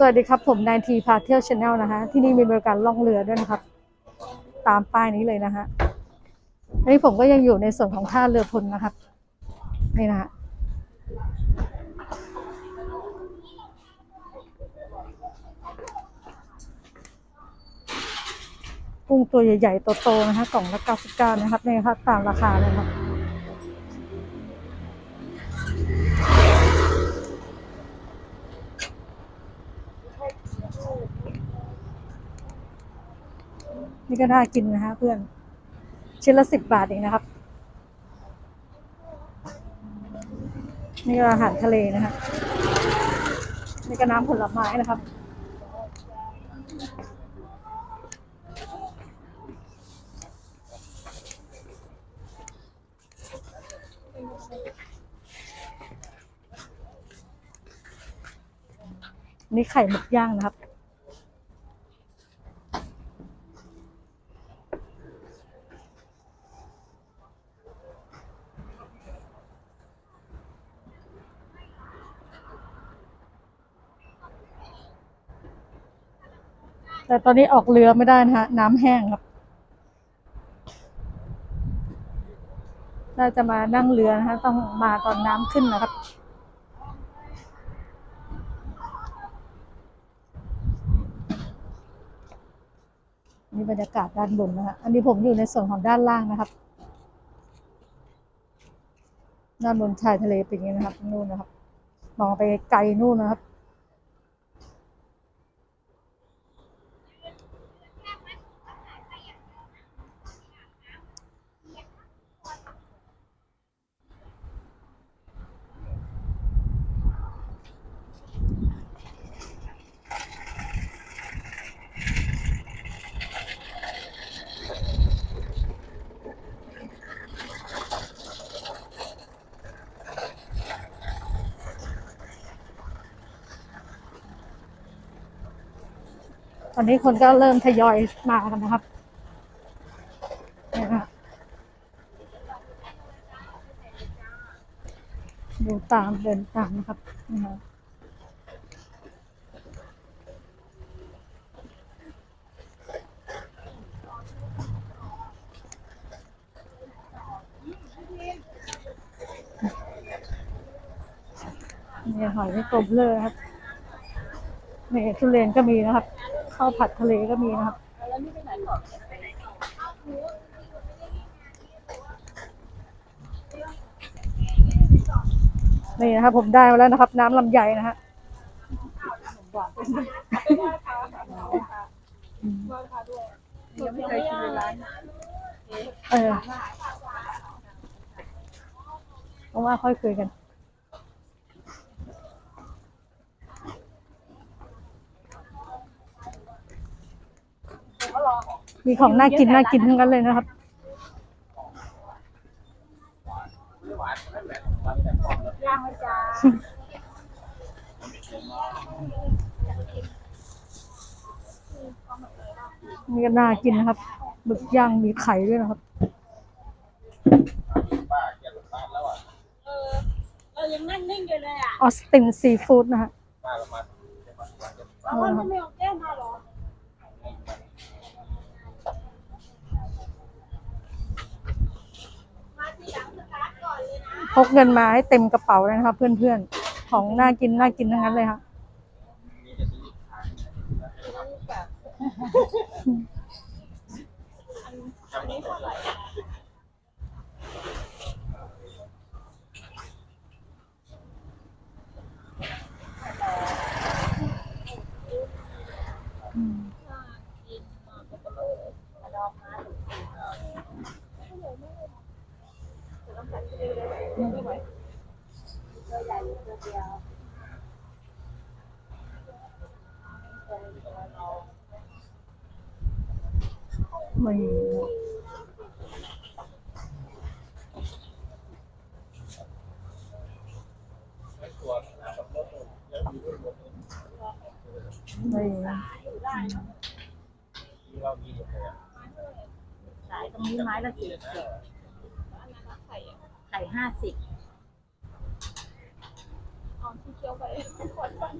สวัสดีครับ ผมนายทีพาเที่ยวชาแนลนะคะที่นี่มีบริการล่องเรือด้วยนะครับ ตามป้ายนี้เลยนะฮะอันนี้ผมก็ยังอยู่ในส่วนของท่าเรือพลนะครับ นี่นะฮะกุ้งตัวใหญ่ๆโตๆนะคะกล่องละ99นะครับนี่ครับตามราคาเลยครับ นี่ก็น่ากินนะฮะเพื่อน ชิ้นละสิบบาทเองนะครับ นี่ก็อาหารทะเลนะฮะนี่ก็น้ำผลไม้นะครับ นี่ไข่หมึกย่างนะครับ แต่ตอนนี้ออกเรือไม่ได้นะฮะ น้ำแห้งครับ น่าจะมานั่งเรือนะคะต้องมาตอนน้ำขึ้นนะครับนี่บรรยากาศด้านบนนะคะอันนี้ผมอยู่ในส่วนของด้านล่างนะครับ ด้านบนชายทะเลเป็นอย่างนี้นะครับ นู่นนะครับ มองไปไกลนู่นนะครับ ตอนนี้คนก็เริ่มทยอยมากันนะครับดูตามเดินตามนะครับนี่นะนี่หอยไม่กลมเลยครับนี่ทุเรียนก็มีนะครับ ข้าวผัดทะเลก็มีนะครับนี่นะครับผมได้มาแล้วนะครับ น้ำลำไยนะฮะเออเพราว่าค่อยคุยกัน มีของน่ากินน่ากินทั้งนั้นเลยนะครับนี่ก็น่ากินนะครับหมึกย่างมีไข่ด้วยนะครับเรายังนั่งนิ่งอยู่เลยอะออสตินซีฟู้ดนะฮะเอาว่าไม่เอาแก้วมาหรอ มาทีหลังสตาร์ทก่อนเลยนะ พกเงินมาให้เต็มกระเป๋าเลยนะคะเพื่อนๆ ของน่ากินน่ากินทั้งนั้นเลยครันนี้เท่าไหร งนี้ไม้ละ สี่สิบไข่ห้าสิบเอาที่เคี้ยวไปปวดฟัน